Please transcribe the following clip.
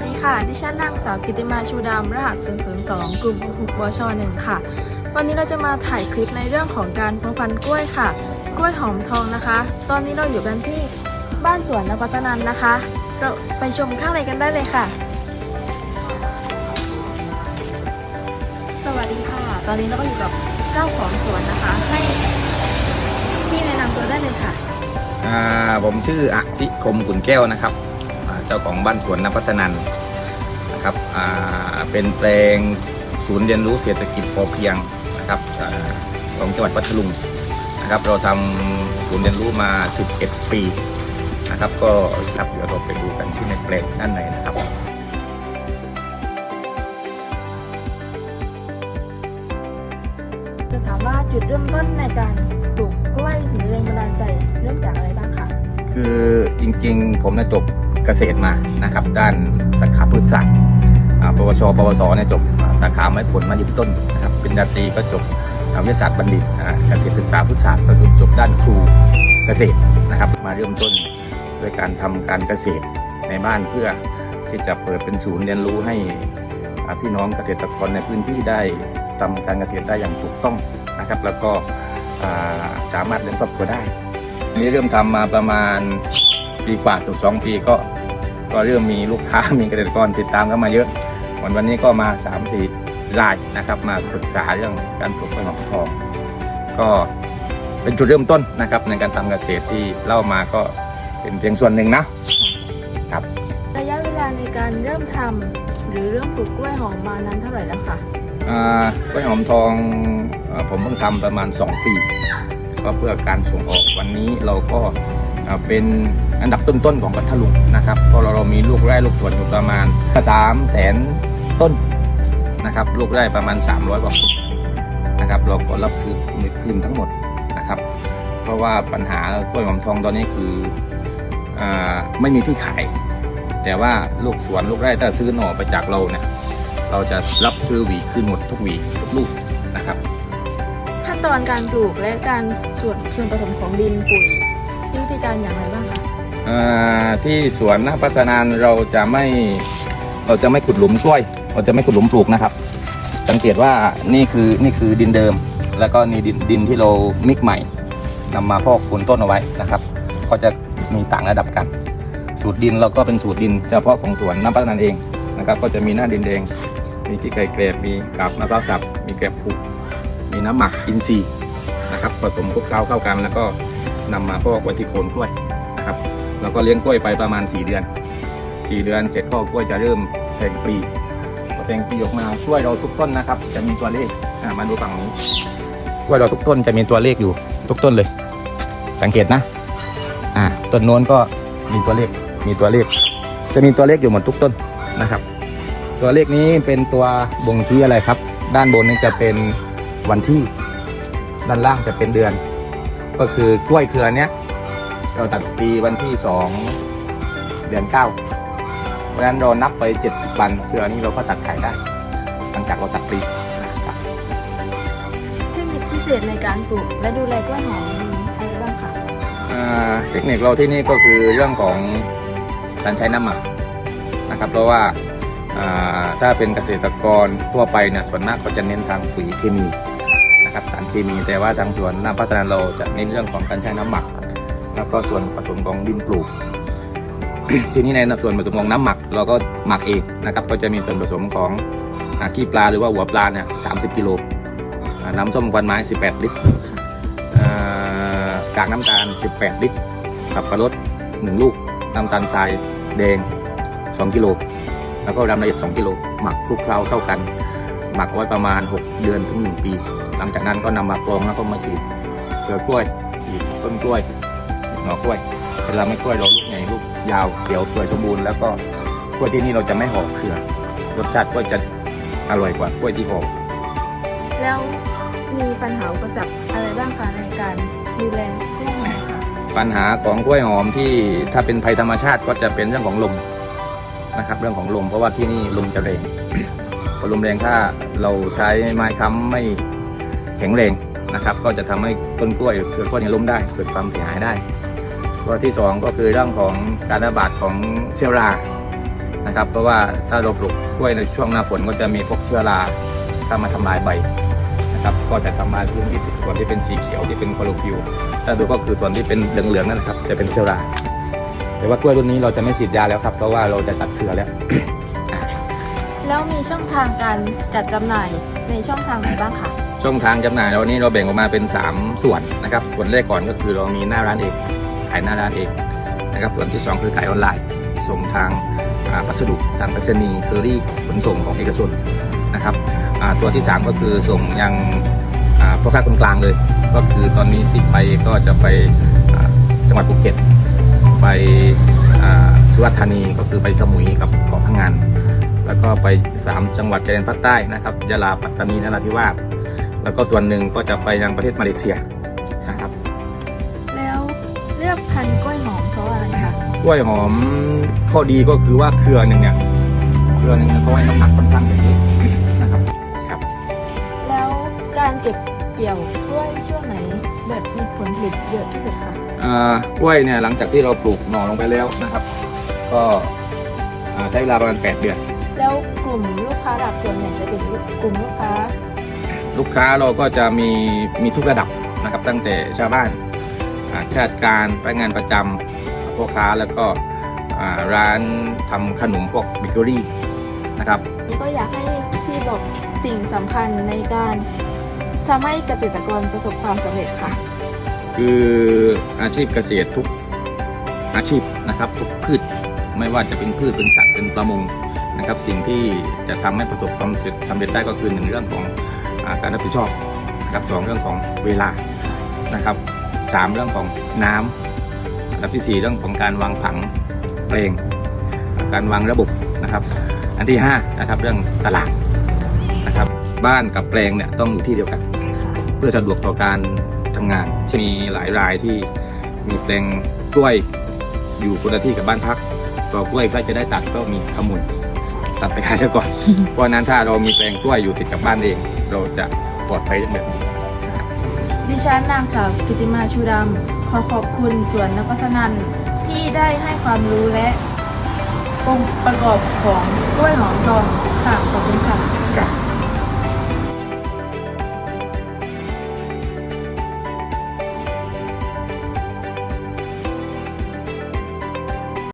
วัสดีค่ะ ดิฉันนางสาวกิติมาชูดำรหัส 002 กลุ่ม6บช1ค่ะ วันนี้เราจะมาถ่ายคลิปในเรื่องของการเพาะพันธุ์กล้วยค่ะ กล้วยหอมทองนะคะ ตอนนี้เราอยู่กันที่บ้านสวนนภัสนันนะคะ เราไปชมข้างในกันได้เลยค่ะ สวัสดีค่ะ ตอนนี้เราก็อยู่กับเจ้าของสวนนะคะ ให้พี่แนะนำตัวได้เลยค่ะ อ่า ผมชื่ออธิคมขุนแก้วนะครับเจ้าของบ้านสวนนภัสนัน นะครับอ่าเป็นแปลงศูนย์เรียนรู้เศรษฐกิจพอเพียงนะครับอาของจังหวัดพัทลุงนะครับ เราทำศูนย์เรียนรู้มา 11 ปีนะครับ ก็ครับเดี๋ยวเราไปดูกันที่ในแปลงด้านในนะครับจะถามว่าจุดเริ่มต้นในการปลูกกล้วยถึงแรงบันดาลใจเริ่มจากอะไรบ้างคะคือจริงๆ ผมเนี่ยจบเกษตรมานะครับ ด้านสาขาพืชศาสตร์อ่า ปวชปวสเนี่ยจบสาขาไม้ผลมายืนต้นนะครับเป็นดาตรีก็จบวิทยาศาสตร์บัณฑิตอ่าเกษตรศึกษาพืชศาสตร์ก็คือจบด้านครูเกษตรนะครับ มาเริ่มต้นด้วยการทำการเกษตรในบ้านเพื่อที่จะเปิดเป็นศูนย์เรียนรู้ให้พี่น้องเกษตรกรในพื้นที่ได้ทำการเกษตรได้อย่างถูกต้องนะครับ แล้วก็สามารถเลี้ยงครอบครัวได้นี่เริ่มทำมาประมาณปีกว่าถึงสองปีก็ก็เริ่มมีลูกค้ามีเกษตรกรติดตามเข้ามาเยอะ วันวันนี้ก็มา3ามสี่รายนะครับมาปรึกษาเรื่องการปลูกกล้วยหอมทอง ก็เป็นจุดเริ่มต้นนะครับ ในการทำเกษตรที่เล่ามาก็เป็นเพียงส่วนหนึ่งนะระยะเวลาในการเริ่มทำหรือเริ่มปลูกกล้วยหอมมานานเท่าไหร่แล้วคะอ่ากล้วยหอมทองเอ่อผมเพิ่งทำประมาณ 2 ปีก็เพื่อการส่งออกวันนี้เราก็เอ่อเป็นอันดับต้นๆของพัทลุงนะครับเพราะเราเรามีลูกไร่ลูกสวนอยู่ประมาณ3แสน ต้นนะครับลูกไร่ประมาณ 300กว่าต้นนะครับเราก็รับซื้อคืนทั้งหมดนะครับ เพราะว่าปัญหากล้วยหอมทองตอนนี้คืออาไม่มีที่ขาย แต่ว่าลูกสวนลูกไร่ถ้าซื้อหน่อไปจากเราเนี่ยเราจะรับซื้อหวีคืนหมดทุกหวีทุกลูกนะครับ ขั้นตอนการปลูกและการส่วนส่วนผสมของดินปุ๋ยมีวิธีการอย่างไรบ้างคะอ่าที่สวนนาพัฒนานเราจะไม่เราจะไม่ขุดหลุมกล้วย เราจะไม่ขุดหลุมปลูกนะครับ สังเกตว่านี่คือนี่คือดินเดิม แล้วก็นี่ดินดินที่เรามิกใหม่นำมาพอกคูนต้นเอาไว้นะครับ ก็จะมีต่างระดับกัน สูตรดินเราก็เป็นสูตรดินเฉพาะของสวนน้ำพัฒนานเองนะครับ ก็จะมีหน้าดินแดงมีที่ไก่เกรดมีกาบมะพร้าวสับ มีแกลบผูกมีน้ำหมักอินทรีย์นะครับผสมคลุกเคล้าเข้ากัน แล้วก็นำมาพอกไว้ที่โคนกล้วยนะครับแล้วก็เลี้ยงกล้วยไปประมาณ 4 เดือน 4 เดือนเสร็จก็กล้วยจะเริ่มแทงปลี แทงปีออกมาช่วยเราทุกต้นนะครับ จะมีตัวเลขอ่ามาดูฝั่งนี้กล้วยเราทุกต้นจะมีตัวเลขอยู่ทุกต้นเลย สังเกตนะอ่าต้นโน้นก็มีตัวเลขมีตัวเลข จะมีตัวเลขอยู่หมดทุกต้นนะครับ ตัวเลขนี้เป็นตัวบ่งชี้อะไรครับ ด้านบนนี่จะเป็นวันที่ ด้านล่างจะเป็นเดือน ก็คือกล้วยเครือเนี้ยเราตัดปีวันที่สองเดือนเก้า ราะฉะนั้นเรานับไปเจ็ดสิบวันเครือนี้เราก็ตัดขายได้ หลังจากเราตัดปีนะครับเทคนิคพิเศษในการปลูกและดูแลกล้วยหอมมีอะไรบ้างคะอ่าเทคนิคเราที่นี่ก็คือเรื่องของการใช้น้ำหมักนะครับเพราะว่าอ่าถ้าเป็นเกษตรกรทั่วไปเนี่ยส่วนมากก็จะเน้นทางปุ๋ยเคมีนะครับสารเคมีแต่ว่าทางสวนน้ำพัฒนาเราจะเน้นเรื่องของการใช้น้ำหมัก แล้วก็ส่วนผสมของดินปลูก ทีนี้ในส่วนผสมของน้ำหมักเราก็หมักเองนะครับ ก็จะมีส่วนผสมของอขี้ปลาหรือว่าหัวปลาเนี่ยสามสิบกิโลน้ำส้มควันไม้ 18 ลิตรกากน้ำตาล 18 ลิตรขับปลารส1ลูก น้ำตาลทรายแดง 2 กิโล แล้วก็รำละเอียด 2 กิโล หมักคลุกเคล้าเข้ากัน หมักไว้ประมาณ 6 เดือนถึง 1 ปี หลังจากนั้นก็นำมากรองแล้วก็มาฉีดเกลือกล้วยฉีดต้นกล้วยหน่อกล้วยเวลาไม่กล้วยเราลูกใหญ่ลูก ยาวเขียวสวยสมบูรณ์แล้วก็กล้วยที่นี่เราจะไม่ห่อเครือรสชาติก็จะอร่อยกว่ากล้วยที่ห่อแล้วมีปัญหาอุปสรรคอะไรบ้างคะในการดูแลกล้วยหอมคะปัญหาของกล้วยหอมที่ถ้าเป็นภัยธรรมชาติก็จะเป็นเรื่องของลมนะครับ เรื่องของลมเพราะว่าที่นี่ลมจะแรงพอลมแรงถ้าเราใช้ไม้ค้ำไม่แข็งแรงนะครับ ก็จะทำให้ต้นกล้วยเกิดกล้วยเนี่ยล้มได้เกิดความเสียหายได้ ตัวที่สองก็คือเรื่องของการระบาดของเชื้อรานะครับ เพราะว่าถ้าเราปลูกกล้วยในช่วงหน้าฝนก็จะมีพวกเชื้อราเข้ามาทำลายใบนะครับ ก็จะทำลายพื้นที่ส่วนที่เป็นสีเขียวที่เป็นคลอโรฟิลล์ถ้าดูก็คือส่วนที่เป็นเหลืองๆนั่นนะครับ จะเป็นเชื้อรา แต่ว่ากล้วยรุ่นนี้เราจะไม่ฉีดยาแล้วครับ เพราะว่าเราจะตัดเครือแล้วแล้วมีช่องทางการจัดจำหน่ายในช่องทางไหนบ้างคะช่องทางจำหน่ายเรานี้เราแบ่งออกมาเป็น 3 ส่วนนะครับ ส่วนแรกก่อนก็คือเรามีหน้าร้านเอง ขายหน้าร้านเองนะครับส่วนที่ 2 คือขายออนไลน์ ส่งทางอ่าพัสดุทางไปรษณีย์เคอรี่ขนส่งของเอกชนนะครับอ่าตัวที่ 3 ก็คือส่งยังอ่าพ่อค้าคนกลางเลย ก็คือตอนนี้ติดไปก็จะไปจังหวัดภูเก็ตไปอ่าสุราษฎร์ธานีก็คือไปสมุยกับเกาะพังงาน แล้วก็ไป 3 จังหวัดชายแดนภาคใต้นะครับยะลาปัตตานีนราธิวาสแล้วก็ส่วนหนึ่งก็จะไปยังประเทศมาเลเซีย ล้วยหอมข้อดีก็คือว่าเครือหนึ่งเนี่ยเครือหนึ่งเนี่ยเขาให้น้ำหนักค่อนข้างเยอะนะครับครับ แล้วการเก็บเกี่ยวกล้วยช่วงไหนแบบมีผลผลิตเยอะที่สุดคะอ่ากล้วยเนี่ยหลังจากที่เราปลูกหน่อลงไปแล้วนะครับ ก็อ่าใช้เวลาประมาณ 8 เดือน แล้วกลุ่มลูกค้าหลักส่วนใหญ่จะเป็นกลุ่มลูกค้า ลูกค้าเราก็จะมีมีทุกระดับนะครับตั้งแต่ชาวบ้านอ่าข้าราชการพนักงานประจำ พ่อค้าแล้วก็อ่าร้านทำขนมพวกเบเกอรี่นะครับก็อยากให้พี่บอกสิ่งสำคัญในการทำให้เกษตรกรประสบความสำเร็จค่ะ คืออาชีพเกษตรทุกอาชีพนะครับทุกพืชไม่ว่าจะเป็นพืชเป็นสัตว์เป็นประมงนะครับ สิ่งที่จะทำให้ประสบความสำเร็จได้ก็คือหนึ่งเรื่องของอาการรับผิดชอบนะครับสองเรื่องของเวลานะครับสามเรื่องของน้ำ อันดับที่สี่เรื่องของการวางผังเพลง การวางระบบนะครับ อันที่ห้านะครับเรื่องตลาดนะครับบ้านกับแปลงเนี่ยต้องอยู่ที่เดียวกัน เพื่อสะดวกต่อการทำงานมีหลายรายที่มีแปลงกล้วยอยู่คนละที่กับบ้านพักต่อกล้วยก็จะได้ตัดก็มีขมุนตัดไปขายซะก่อน เพราะฉะนั้นถ้าเรามีแปลงกล้วยอยู่ติดกับบ้านเอง เราจะปลอดภัยแบบนี้ดิฉันนางสาวกิติมาชูดำ ขอขอบคุณสวนนพสนันที่ได้ให้ความรู้และองค์ประกอบของกล้วยหอมทองค่ะขอบคุณค่ะครับ